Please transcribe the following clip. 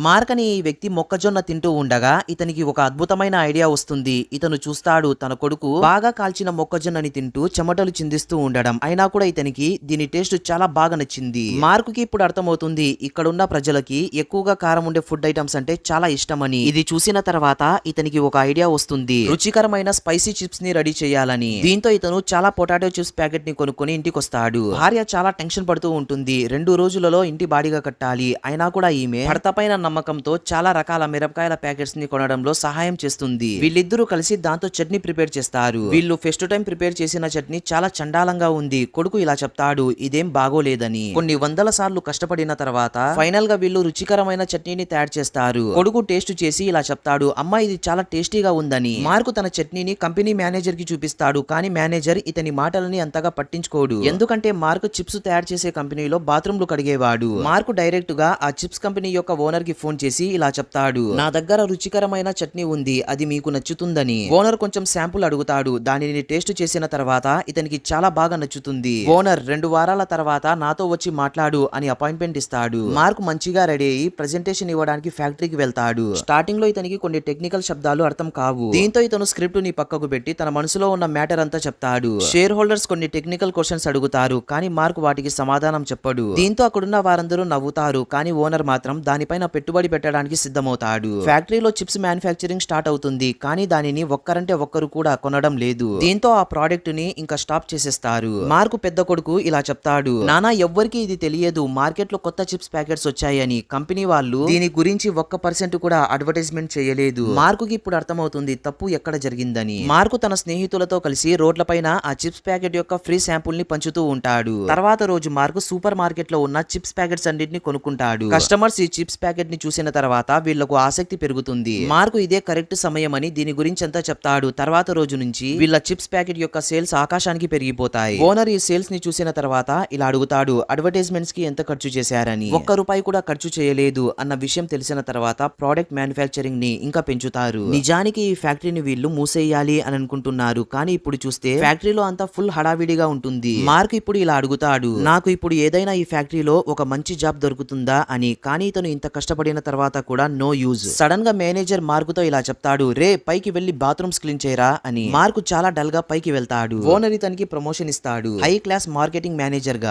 Mark అని ఈ వ్యక్తి మొక్కజొన్న తింటూ ఉండగా ఇతనికి ఒక అద్భుతమైన ఐడియా వస్తుంది. ఇతను చూస్తాడు తన కొడుకు బాగా కాల్చిన మొక్కజొన్నని తింటూ చెమటలు చిందిస్తూ ఉండడం. అయినా కూడా ఇతనికి దీని టేస్ట్ చాలా బాగా నచ్చింది. మార్క్కి ఇప్పుడు అర్థమవుతుంది ఇక్కడున్న ప్రజలకి ఎక్కువగా కారం ఉండే ఫుడ్ ఐటమ్స్ అంటే చాలా ఇష్టమని. ఇది చూసిన తర్వాత ఇతనికి ఒక ఐడియా వస్తుంది. రుచికరమైన స్పైసీ చిప్స్ని రెడీ చేయాలని. దీంతో ఇతను చాలా పొటాటో చిప్స్ ప్యాకెట్ని కొనుక్కొని ఇంటికి వస్తాడు భార్య చాలా టెన్షన్ పడుతూ ఉంటుంది. రెండు రోజులలో ఇంటి బాడిగా కట్టాలి. అయినా కూడా ఈమె భర్త పైన నమ్మకంతో చాలా రకాల మిరపకాయల ప్యాకెట్స్ని కొనడంలో సహాయం చేస్తుంది. వీళ్ళిద్దరూ కలిసి దాంతో చట్నీ ప్రిపేర్ చేస్తారు. వీళ్ళు ఫస్ట్ టైం ప్రిపేర్ చేసిన చట్నీ చాలా చండాలంగా ఉంది. కొడుకు ఇలా చెప్తాడు ఇదేం బాగోలేదని. కొన్ని వందల సార్లు కష్టపడిన తర్వాత ఫైనల్గా వీళ్ళు రుచికరమైన చట్నీని తయారు చేస్తారు. కొడుకు టేస్ట్ చేసి ఇలా చెప్తాడు అమ్మ ఇది చాలా టేస్టీగా ఉందని. మార్కు తన చట్నీని కంపెనీ మేనేజర్కి చూపిస్తాడు కానీ మేనేజర్ ఇతని మాటలని అంతగా పట్టించుకోడు. ఎందుకంటే మార్క్ చిప్స్ తయారు చేసే కంపెనీలో బాత్రూమ్లు కడిగేవాడు. మార్కు డైరెక్ట్గా ఆ చిప్స్ కంపెనీ యొక్క ఓనర్కి ఫోన్ చేసి ఇలా చెప్తాడు. నా దగ్గర రుచికరమైన చట్నీ ఉంది అది మీకు నచ్చుతుందని. ఓనర్ కొంచెం శాంపుల్ అడుగుతాడు. దానిని టేస్ట్ చేసిన తర్వాత ఇతనికి చాలా బాగా నచ్చుతుంది. ఓనర్ రెండు వారాల తర్వాత నాతో వచ్చి మాట్లాడు అని అపాయింట్మెంట్ ఇస్తాడు. మార్క్ మంచిగా రెడీ అయ్యి ప్రెజెంటేషన్ ఇవ్వడానికి ఫ్యాక్టరీకి వెళ్తాడు. స్టార్టింగ్లో ఇతనికి కొన్ని టెక్నికల్ శబ్దాలు అర్థం కావు. దీంతో ఇతను స్క్రిప్ట్ని పక్కకు పెట్టి తన మనసులో ఉన్న మ్యాటర్ అంతా చెప్తాడు. షేర్ హోల్డర్స్ కొన్ని టెక్నికల్ క్వశ్చన్స్ అడుగుతారు కానీ మార్క్ వాటికి సమాధానం చెప్పడు. దీంతో అక్కడున్న వారందరూ నవ్వుతారు కానీ ఓనర్ మాత్రం దానిపైన పెట్టుబడి పెట్టడానికి సిద్ధమవుతాడు. ఫ్యాక్టరీలో చిప్స్ మ్యానుఫ్యాక్చరింగ్ స్టార్ట్ అవుతుంది కానీ దానిని ఒక్కరంటే ఒక్కరు కూడా కొనడం లేదు. దీంతో ఆ ప్రోడక్ట్ని ఇంకా స్టాప్ చేసేస్తారు. మార్కు పెద్ద కొడుకు ఇలా చెప్తాడు. నానా ఎవ్వరికి ఇది తెలియదు. మార్కెట్లో కొత్త చిప్స్ ప్యాకెట్స్ వచ్చాయని. కంపెనీ వాళ్ళు దీని గురించి ఒక్క పర్సెంట్ కూడా అడ్వర్టైజ్మెంట్ చేయలేదు. మార్కుకి ఇప్పుడు అర్థమవుతుంది తప్పు ఎక్కడ జరిగిందని. మార్కు తన స్నేహితులతో కలిసి రోడ్లపైన ఆ చిప్స్ ప్యాకెట్ యొక్క ఫ్రీ శాంపుల్ని పంచుతూ ఉంటాడు. తర్వాత రోజు మార్కు సూపర్ మార్కెట్లో ఉన్న చిప్స్ ప్యాకెట్స్ అన్నిటిని కొనుక్కుంటాడు. కస్టమర్స్ ఈ చిప్స్ ప్యాకెట్ ని చూసిన తర్వాత వీళ్ళకు ఆసక్తి పెరుగుతుంది. మార్కు ఇదే కరెక్ట్ సమయం అని దీని గురించి అంతా చెప్తాడు. తర్వాత రోజు నుంచి వీళ్ళ చిప్స్ ప్యాకెట్ యొక్క సేల్స్ ఆకాశానికి పెరిగిపోతాయి. ఓనర్ ఈ సేల్స్ని చూసిన తర్వాత ఇలా అడుగుతాడు అడ్వర్టైజ్మెంట్స్కి ఎంత ఖర్చు చేశారని? ఒక్క రూపాయి కూడా ఖర్చు చేయలేదు అన్న విషయం తెలిసిన తర్వాత ప్రోడక్ట్ మ్యానుఫ్యాక్చరింగ్ని ఇంకా పెంచుతారు. నిజానికి ఈ ఫ్యాక్టరీని వీళ్ళు మూసేయాలి అని అనుకుంటున్నారు. కానీ ఇప్పుడు చూస్తే ఫ్యాక్టరీలో అంతా ఫుల్ హడావిడిగా ఉంటుంది. మార్క్ ఇప్పుడు ఇలా అడుగుతాడు నాకు ఇప్పుడు ఏదైనా ఈ ఫ్యాక్టరీలో ఒక మంచి జాబ్ దొరుకుతుందా? అని. కానీ ఇతను ఇంత కష్టపడిన తర్వాత కూడా నో యూజ్ సడన్గా మేనేజర్ మార్కుతో ఇలా చెప్తాడు రే పైకి వెళ్ళి బాత్రూమ్స్ క్లీన్ చేయరా? అని. మార్కు చాలా డల్గా పైకి వెళ్తాడు. ఓనర్ ఇతనికి ప్రమోషన్ ఇస్తాడు. హై క్లాస్ మార్కెటింగ్ మేనేజర్గా.